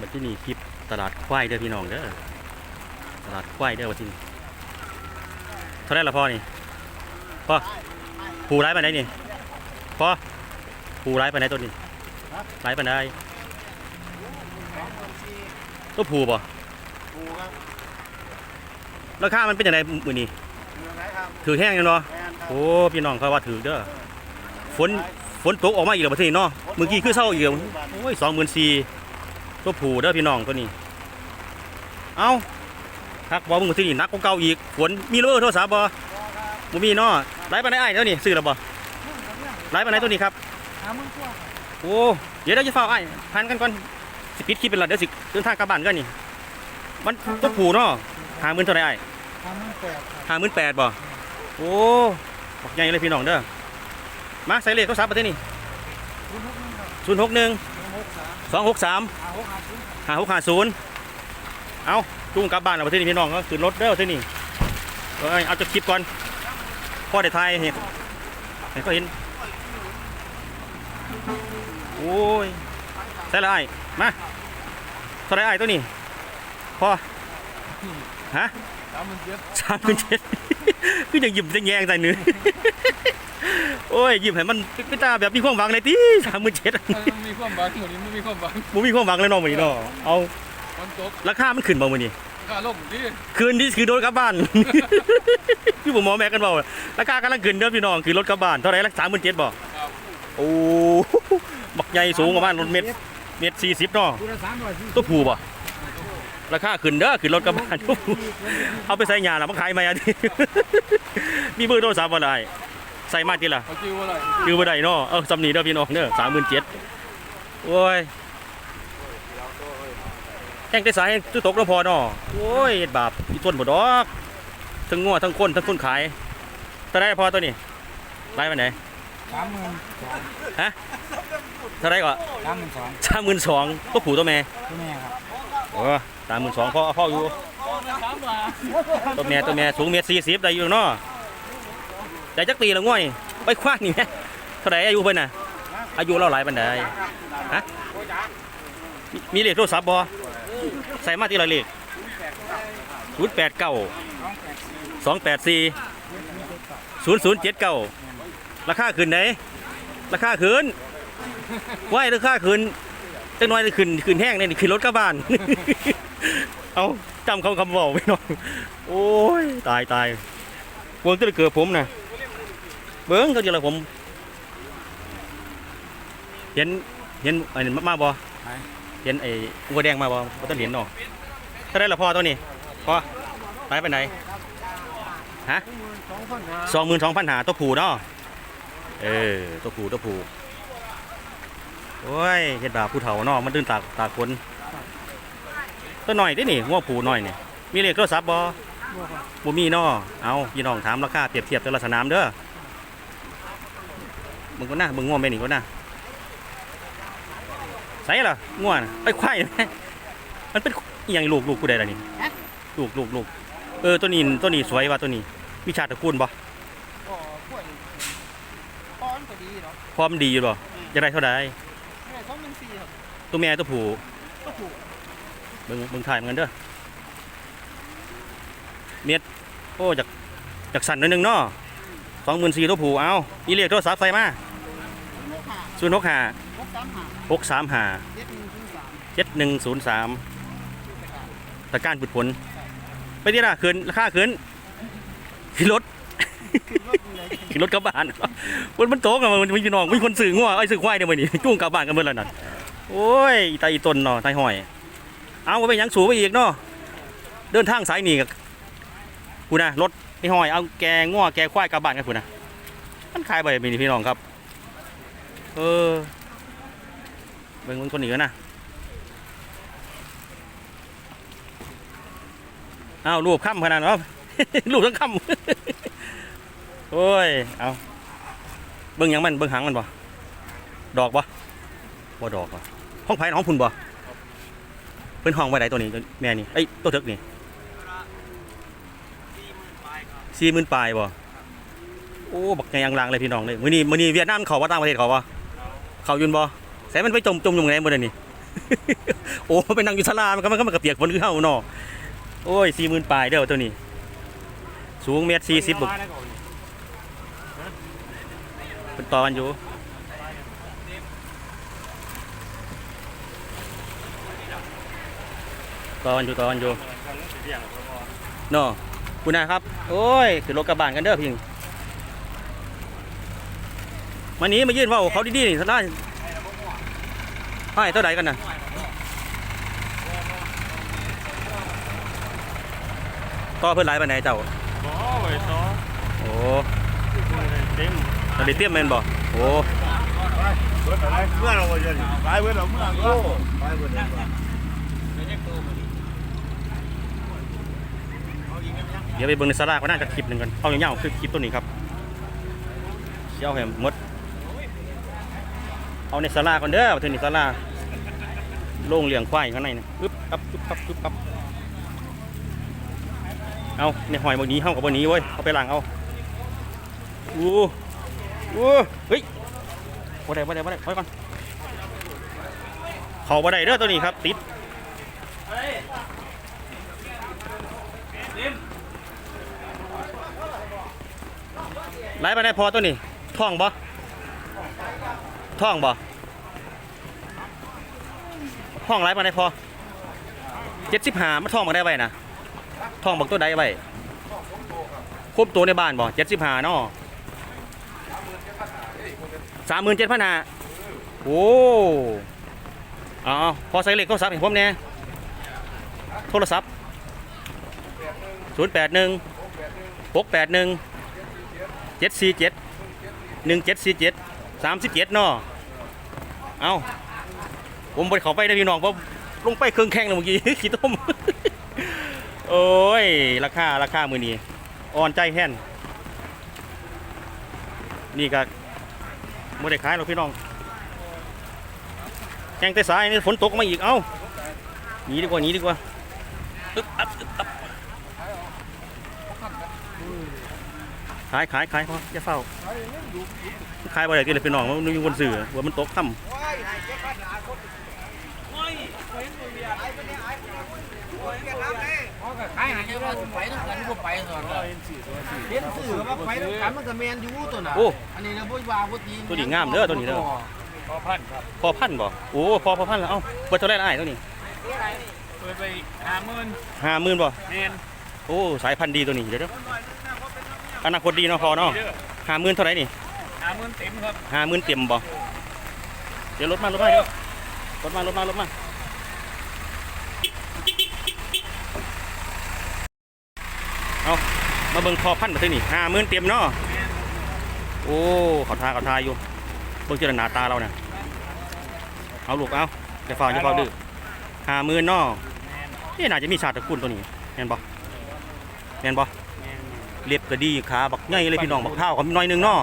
บัดที่นี่คลิปตลาดควายเด้อพี่น้องเด้อตลาดควายเด้อบัดที่นี่เท่าไหรละพ่อนี่พ่อผูร้ายปานไหนนี่พ่อผูร้ายปานไหนตัวนี้ร้ายปานใดตัวผูบ่ปูครับราคามันเป็นยังไงมื้อนี้เมืองไหนครับถือแห้งอยู่เนาะแมนครับโอ้พี่น้องเขาว่าถือเด้อฝนฝนตกออกมาอีกแล้วบัดนี้เนาะเมื่อกี้คือเศร้าอีกแล้วโอ้ยสองหมื่นสี่ ตัวผูเด้อพี่น้องตัวนี้ เอาทักบอกมึงที่นี่นักกว่าเก่าอีกฝนมีเบอร์โทรศัพท์บ่บ่มีเนาะไลฟ์ปานไหนอ้ายเท่านี้ซื้อแล้วบ่ไลฟ์ปานไหนตัวนี้ครับหามึงตัวโอ้เดี๋ยวเดี๋ยวจะเฝ้าไอ้ายพันกันก่อนสิปิดคลิปเป็นหลักเดี๋ยวสิเดินทางกลับบ้านกันนี่ มันตัวผูเนาะหาหมื่นเท่าไหร่ไอ้หามึงแปดครับหาหมื่นแปดบ่โอ้บอกใหญ่เลยพี่น้องเด้อมาใส่เลขโทรศัพท์ประเทศนี้คุณหกหนึ่งครับศูนย์หกหนึ่งคุณหก สามสองหกสามหาหกหาศูนย์หาหกหาศูนย์เอาจุ้งกลับบ้านเอาประเทศนี้พี่น้องก็ขึ้นรถเด้อประเทศนี้เอ้ยเอาจะคลิปก่อนพ่อได้ทายเห็นเห็นก็เห็นโอ้ยใส่ละไอ้ายมาเท่าไหรไอ้ายตัวนี้พ่อฮะสามหมื่นเจ็ดสามหมื่นเจ็ด คือยังยิ้มจะแยงใส่เนื้อโอ้ยยิ้มให้มันเป็นตาแบบมีความหวังเลยตีสามหมื่นเจ็ดมีความบังหมดนี้ไม่มีความบังบ่มีความหวังเลยเน้องมื้อนี้เนาะเอามันตกราคามันขึ้นบ่มื้อนี้ค่าล่มดิคืนนี้คือโดนกลับบ้านคือผมหมอแม่กันบอกราคากำลังขึ้นเด้อพี่น้องคือรถกลับบ้านเท่าไหร่ละสามหมื่นเจ็ดบอกครับโอ้บักใหญ่สูงประมาณรถเมตรเมตรสี่สิบเนาะดูละสามร้อยสี่ตัวผูบ่ ราคาขึ้นเด้อขึ้นรถกลับบ้านตัวผู้เอาไปใส่ยาละมาขายไหมอะดิมีเบอร์โทรศัพท์บ่ได้ใส่มาติล่ะเขาจิ้วอะไรคือบ่ได้เนาะเออสำนีเด้อพี่น้องเด้อสามหมื่นเจ็ดโอ้ยแห้งแต่สายตู้ตกแล้วพอเนาะโอ้ยเฮ็ดบาปอีต้นบ่ดอกทั้งงัวทั้งคนทั้งคนขายเท่าไรพอตัวนี้ไล่ไปไหนสามหมื่นสองเท่าไรก็สามหมื่นสองสามหมื่นสองตัวผู้ตัวแม่ตัวแม่ครับ โอ้สามหมื่นสองพ่อพ่ออยู่สามบาทตัวแม่ตัวแม่สูงเมตรสี่สิบได้อยู่เนาะแต่จักปีละง่วยไปคว้านี่แม่เท่าไรอายุเพิ่นน่ะ อายุเราหลายปันใดฮะมีมีเลขโทรศัพท์บ่ใส่มาที่ไรเลขศูนย์แปดเก้าสองแปดสี่ศูนย์ศูนย์เจ็ดเก้าราคาขึ้นไหนราคาขึ้นไหวราคาขึ้น จังน้อยขึ้นขึ้นแห้งเนี่ยขึ้นรถกลับบ้าน เอาจำคำคำบอกไปหน่อยโอ้ยตายตายเบิ้งจะเกิดผมนะเบิ้งเขาจะละผม เห็นเห็นไอ้นี่มาบ่เห็นไอ้วัวแดงมาบ่บ่ต้องเห็นเนาะถ้าได้ละพ่อตัวนี้พ่อไปไปไหนฮะสองพันห้าสองหมื่นสองพันหาตัวผูเนาะเออตัวผูตัวผู โอ้ยเห็ดบาปผู้เฒ่าเนาะมันตื่นตากตากคนตัวหน่อยได้นี่งัวผูหน่อยนี่มีเลขโทรศัพท์บ่บวกครับบ่มีเนาะเอาพี่น้องถามราคาเปรียบเทียบแต่ละสนามเด้อมึงก็น่ามึงง่วงไปนี่ก็น่าใส่ล่ะง่วงน่ะไปควายแม่มันเป็นอหย่างลูกลูกกูได้ล่ะนี่ลูกลูกลูกเออตัวนี้ตัวนี้สวยว่ะตัวนี้มีชาติตระกูลบ่ก็กล้วยป้อนก็ดีเนาะพร้อมดีอยู่บ่จะได้เท่าใดแม่สองหมื่นสี่ครับ ตัวแม่ตัวผู้ก็ถูกเบิ่งเบิ่งถ่ายเหมือนกันเด้อเม็ดโอ้จากจากสั่นหนิดนึงเนาะสองหมื่นสี่ตัวผู้เอาอีเลียกโทรศัพท์ใส่มาหกห้าศูนย์หกห้าหกสามห้าหกสามห้าเจ็ดหนึ่งศูนย์สามเจ็ดหนึ่งศูนย์สามตะการปุดผล ไปที่ละคืนราคาคืนขึ้นรถรถอยู่ไหนขึ้นรถกลับบ้านมันมันโตกันมันมีพี่น้องมีคนสื่องัวไอ้ยสื่อควายเดี๋ยวมันนี่จุ้งกลับบ้านกันเมื่อไรนั่น โอ้ยตาอีตนเนาะตายหอย เอาไปยังสูบไปอีกเนาะเดินทางสายหนีกับกูนะรถไอหอยเอาแกงัวแกควายกลับบ้านกันกูนะมันขายไปมีนพี่น้องครับ เออเบิ่งมันคนหนีกันนะอ้ารูปค่ำขนาดนั้นรูปทั้งค่ำโอ้ยเอาเบิ่งยังมันเบิ่งหางมันบ่ดอกบ่บ่ดอกบ่ ห้องไผ่ห้องพุ่นบ่เพิ่นห้องไว้ไหนตัวนี้แม่นี่เอ้ตัวเถิกนี่สี่หมื่นปลายบ่โอ้บักใหญ่อังลางเลยพี่น้องเลยมื้อนี้มื้อนี้เวียดนามเขาว่าต่างประเทศเขาบ่เขายุนบ่แสมันไปจมจมอยู่ไหนบ่เดี๋ยนี้โอ้ไปนั่งอยู่ศาลามันก็มันก็มันกระเปียกฝนคือเฮาเนาะโอ้ยสี่หมื่นปลายเด้อตัวนี้ สูงเมตรสี่สิบบุกเป็นตอนอยู่ ตอนอยู่ตอนอยู่เนาะคุณนายครับ โอ้ยคือรถกระบะกันเด้อพิงมานี้มายื่นเว่าเขาดีๆนี่สนาให้เท่าไหร่กันนะต่อเพื่อนหลายปานไหนเจ้าบ่ไว้ซอโอ้เต็มตอนนี้เตรียมแมนบ่โอ้เบิดอะไรเมื่อเราบ่จะไปเบิดเราเมื่อโอ้ไปเบิดเรา เดี๋ยวไปเบิ่งในสารากก็น่าจะคลิปหนึ่งกันเอาอย่างเงี้ยคือคลิปตัวนี้ครับเชี่ยวแหมมด เอาในสาราก่อนเด้อถึงในสาราโล่งเลี้ยงควายข้างในนะปึ๊บปั๊บปึ๊บปั๊บปึ๊บปั๊บเอาในหอยบนนี้เฮากับบนนี้เว้ยเอาไปล้างเอาอู้อู้เฮ้ยบ่ได้บ่ได้บ่ได้ถอยก่อนเขาบ่ได้เด้อตัวนี้ครับติด ไล่ไปได้พอตัวนี้ท่องบ่ท่องบ่ท่องไล่มาได้พอเจ็ดสิบหามาท่องมาได้ไว้นะท่องบอกตัวใดไว้ครบตัวในบ้านบ่เจ็ดสิบหาเนาะสามหมื่นเจ็ดพันห้าโอ้เอาพอใส่เหล็กโทรศัพท์เห็นผมเนี่ยโทรศัพท์ศูนย์แปดหนึ่งหกแปดหนึ่ง เจ็ดสี่เจ็ดหนึ่งเจ็ดสี่เจ็ดสามสิบเจ็ดเนาะเอาผมบริเขาไปนะพี่น้องเพราะลงไปเครื่องแข้งเลยเมื่อกี้ขี้ต้ม โอ้ย ราคา ราคามือนี้อ่อนใจแห้นนี่ก็ไม่ได้ขายหรอกพี่น้องแกงแต่สายนี่ฝนตกมาอีก เอ้าหนีดีกว่าหนีดีกว่าอึ๊บอับอึ๊บอับ ขายขายขายพออย่าเฝ้าขายบ่ได้กินเลยพี่น้องมันอยู่บนสื่อว่ามันตกค่ำขายหาเยอะว่าไปต้องกันก็ไปก่อนเห็นสื่อว่าไปต้องกันมันก็แมนอยู่ตัวน่ะโอ้อันนี้นะบ่ว่าบ่ตีตัวนี้งามเด้อตัวนี้เด้อพอพันครับพอพันบ่โอ้พอพอพันแล้วเอ้าเปิดเท่าไรละไอ้ตัวนี้เปิดไปห้าหมื่นห้าหมื่นบ่แมนโอ้สายพันธุ์ดีตัวนี้เดี๋ยวเดี๋ยว อนาคตดีเนาะพอเนาะเด้อห้าหมื่นเท่าไหรนี่ห้าหมื่นเต็มครับห้าหมื่นเต็มบ่เดี๋ยวรถมารถมาเดี๋ยวรถมารถมารถมาเอามาเบิ่งพอพันธุ์มาที่นี่ห้าหมื่นเต็มเนาะโอ้เขาทาเขาทาอยู่เบิ่งเจาหน้าตาเราเนี่ยเอาลูกเอาจะฝ่าจะฝ่าดื้อห้าหมื่นเนาะนี่น่าจะมีชาติตระกูลตัวนี้เห็นบ่เห็นบ่แมน เล็บก็ดีขาบักใหญ่เลยพี่น้องบักเท้าก็มีน้อยนึงเนาะ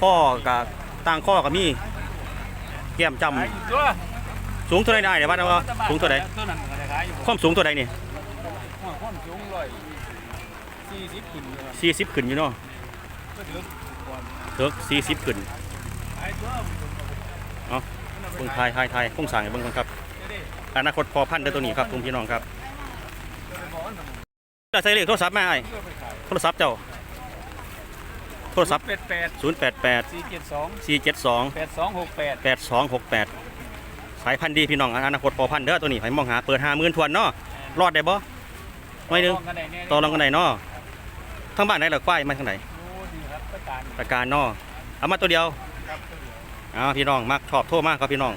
ข้อกับต่างข้อก็มีแก้มจขายอยู่ตัวำสูงเท่าไรได้เดี๋ยวว่าเอาสูงเท่าไรตัวนั้นก็ได้ขายอยู่ความสูงเท่าไรนี่ความสูงร้อยสี่สิบขึ้นสี่สิบขึ้นอยู่เนาะก็ถือก่อนเถิกสี่สิบขึ้นขาเบิ่งไทยไทยไทยคงสั่งเบิ่งก่อนครับอนาคตพอพันธุ์เด้ตัวนี้ครับคุณพี่น้องครับ จะใส่เลขโทรศัพท์มาไอ้โทรศัพท์เจ้า โทรศัพท์แปดแปด0 8 8 สี่เจ็ดสอง4 7 2 แปดสองหกแปด8 2 6 8 สายพันธุ์ดีพี่น้องอนาคตพอพันธุ์เด้อตัวนี้ให้มองหาเปิดห้าหมื่นทวนเนาะรอดได้บ่หน่อยหนึงกันได้แน่ต่อรองกันไหนเนาะทั้งบ้านไหนเหรอควายมาทางไหนโอ้ดีครับประการ ประการเนาะเอามาตัวเดียวครับเอาพี่น้องมักชอบโทษมากครับพี่น้อง